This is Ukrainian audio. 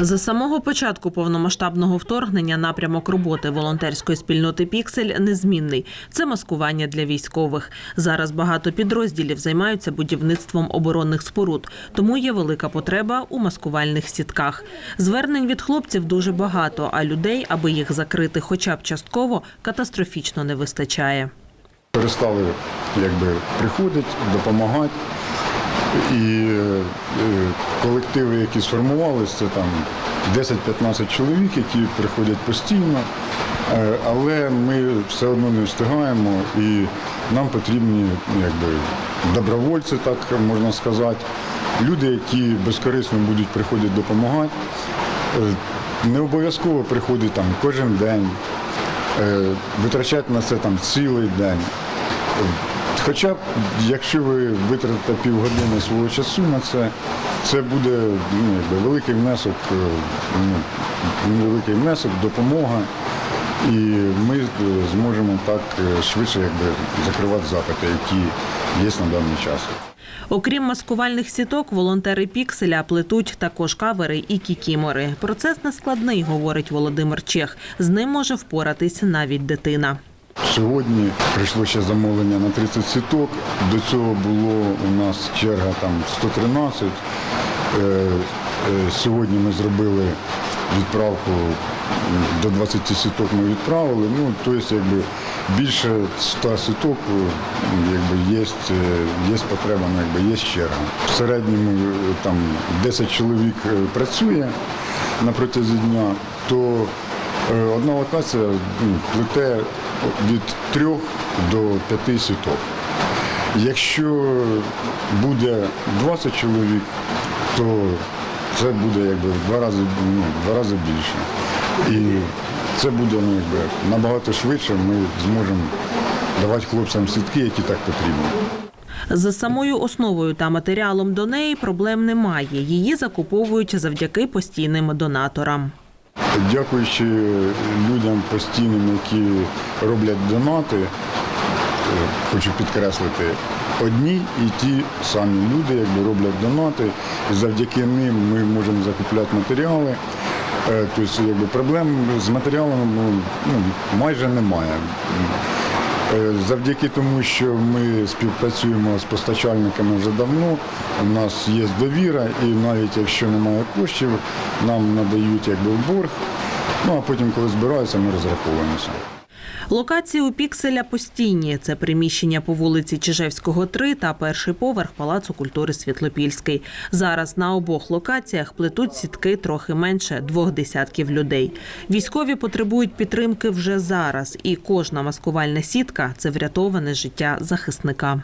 За самого початку повномасштабного вторгнення напрямок роботи волонтерської спільноти Піксель незмінний. Це маскування для військових. Зараз багато підрозділів займаються будівництвом оборонних споруд, тому є велика потреба у маскувальних сітках. Звернень від хлопців дуже багато, а людей, аби їх закрити, хоча б частково, катастрофічно не вистачає. перестали якби приходити, допомагати. І е, колективи, які сформувалися, це там 10-15 чоловік, які приходять постійно, Е, але ми все одно не встигаємо і нам потрібні ну, якби, добровольці, так можна сказати, люди, які безкорисно будуть приходити допомагати. Е, Не обов'язково приходять там кожен день, витрачати на це там цілий день. Хоча якщо ви витратите півгодини свого часу на це, це буде ну, великий внесок, е, ну, великий внесок, допомога. І ми е, зможемо так е, швидше якби, закривати запити, які є на даний час. Окрім маскувальних сіток, волонтери Пікселя плетуть також кавери і кікімори. Процес нескладний, говорить Володимир Чех. З ним може впоратись навіть дитина. Сьогодні прийшло ще замовлення на 30 сіток. До цього було у нас черга там 113. Е, е, Сьогодні ми зробили відправку до 20 сіток ми відправили. Ну, тобто, якби більше 100 сіток е, якби, є, є потреба, ну, якби, є черга. В середньому там 10 чоловік працює на протязі дня, то Одна локація плете від трьох до п'яти сіток. Якщо буде 20 чоловік, то це буде якби в два рази, ну, в два рази більше. І це буде ну, якби, набагато швидше. Ми зможемо давати хлопцям сітки, які так потрібні. За самою основою та матеріалом до неї проблем немає. Її закуповують завдяки постійним донаторам. Дякуючи людям постійним, які роблять донати, е, хочу підкреслити, одні і ті самі люди, якби роблять донати, і завдяки ним ми можемо закупляти матеріали. Е, Тобто, якби проблем з матеріалами ну, ну, майже немає. Е, Завдяки тому, що ми співпрацюємо з постачальниками вже давно, у нас є довіра, і навіть якщо немає коштів, нам надають якби в борг. Ну а потім, коли збираються, ми розраховуємося. Локації у Пікселя постійні. Це приміщення по вулиці Чижевського, 3 та перший поверх Палацу культури Світлопільський. Зараз на обох локаціях плетуть сітки трохи менше двох десятків людей. Військові потребують підтримки вже зараз, і кожна маскувальна сітка це врятоване життя захисника.